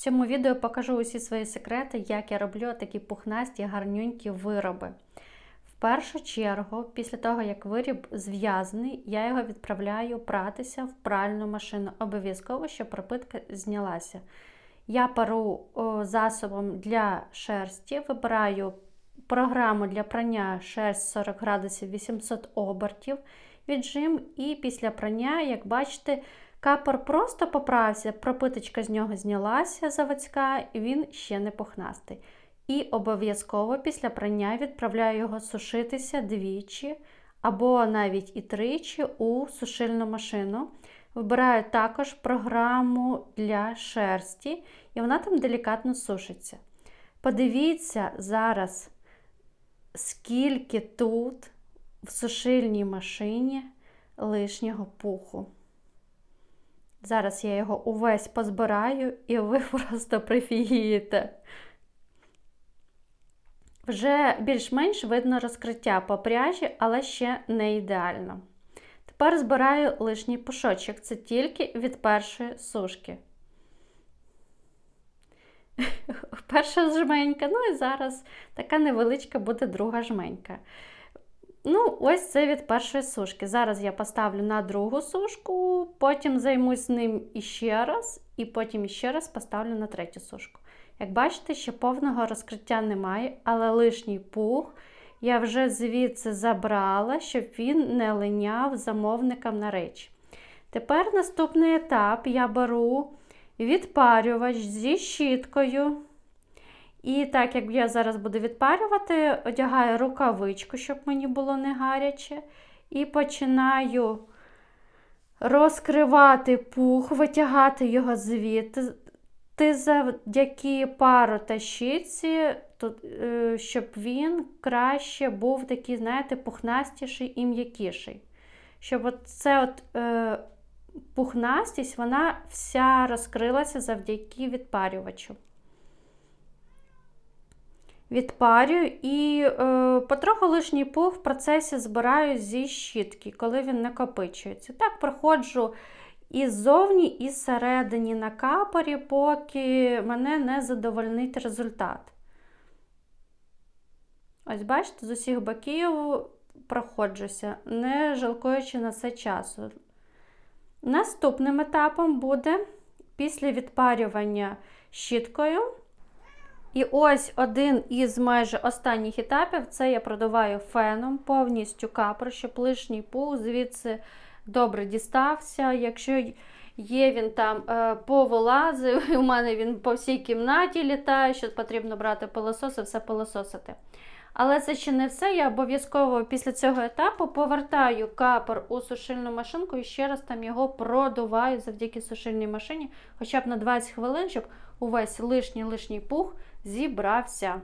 цьому відео покажу усі свої секрети, як я роблю такі пухнасті, гарнюнькі вироби. В першу чергу, після того, як виріб зв'язаний, я його відправляю пратися в пральну машину. Обов'язково, щоб пропитка знялася. Я пару засобом для шерсті, вибираю програму для прання шерсть 40 градусів 800 обертів, віджим, і після прання, як бачите, Капор просто поправся, пропиточка з нього знялася заводська, і він ще не пухнастий. І обов'язково після прання відправляю його сушитися двічі або навіть і тричі у сушильну машину. Вибираю також програму для шерсті, і вона там делікатно сушиться. Подивіться зараз, скільки тут в сушильній машині лишнього пуху. Зараз я його увесь позбираю, і ви просто прифігієте. Вже більш-менш видно розкриття по пряжі, але ще не ідеально. Тепер збираю лишній пушочок. Це тільки від першої сушки. Перша жменька, ну і зараз така невеличка буде друга жменька. Ну, ось це від першої сушки. Зараз я поставлю на другу сушку, потім займусь ним іще раз, і потім іще раз поставлю на третю сушку. Як бачите, ще повного розкриття немає, але лишній пух я вже звідси забрала, щоб він не линяв замовникам на речі. Тепер наступний етап я беру відпарювач зі щіткою. І так як я зараз буду відпарювати, одягаю рукавичку, щоб мені було не гаряче. І починаю розкривати пух, витягати його звідти. Завдяки пару та щітці, щоб він краще був такий, знаєте, пухнастіший і м'якіший. Щоб от це от, е, пухнастість вона вся розкрилася завдяки відпарювачу відпарюю і е, потроху лишній пух в процесі збираю зі щітки, коли він накопичується. Так проходжу і ззовні, і зсередині на капорі, поки мене не задовольнить результат. Ось, бачите, з усіх боків проходжуся, не жалкуючи на це часу. Наступним етапом буде після відпарювання щіткою. І ось один із майже останніх етапів це я продуваю феном повністю капор, щоб лишній пух звідси добре дістався. Якщо є він там е, повилазив, і у мене він по всій кімнаті літає, що потрібно брати пилосос і все пилососити. Але це ще не все. Я обов'язково після цього етапу повертаю капор у сушильну машинку і ще раз там його продуваю завдяки сушильній машині, хоча б на 20 хвилин, щоб увесь лишній лишній пух зібрався.